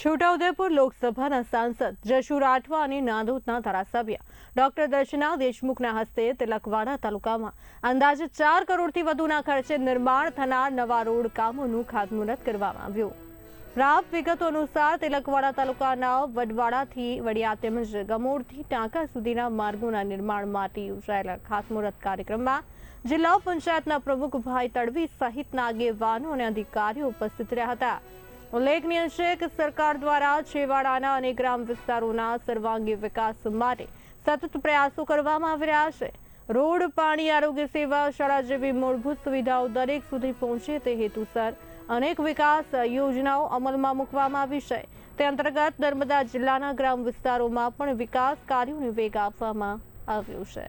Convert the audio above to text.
છોટાઉદેપુર લોકસભાના સાંસદ જશુ રાઠવા અને નાંદોદના ધારાસભ્ય ડોક્ટર દર્શના દેશમુખના હસ્તે તિલકવાડા તાલુકામાં અંદાજે ચાર કરોડથી વધુના ખર્ચે નિર્માણ થનાર નવા રોડ કામોનું ખાતમુહૂર્ત કરવામાં આવ્યું. પ્રાપ્ત વિગતો અનુસાર તિલકવાડા તાલુકાના વડવાડાથી વડિયા તેમજ ગમોડથી ટાંકા સુધીના માર્ગોના નિર્માણ માટે યોજાયેલા ખાતમુહૂર્ત કાર્યક્રમમાં જિલ્લા પંચાયતના પ્રમુખ ભાઈ તડવી સહિતના આગેવાનો અને અધિકારીઓ ઉપસ્થિત રહ્યા હતા. ઉલ્લેખનીય છે કે સરકાર દ્વારા છેવાડાના અને ગ્રામ વિસ્તારોના સર્વાંગી વિકાસ માટે સતત પ્રયાસો કરવામાં આવી રહ્યા છે. રોડ, પાણી, આરોગ્ય સેવા, શાળા જેવી મૂળભૂત સુવિધાઓ દરેક સુધી પહોંચે તે હેતુસર અનેક વિકાસ યોજનાઓ અમલમાં મૂકવામાં આવી છે. તે અંતર્ગત નર્મદા જિલ્લાના ગ્રામ વિસ્તારોમાં પણ વિકાસ કાર્યોને વેગ આપવામાં આવ્યો છે.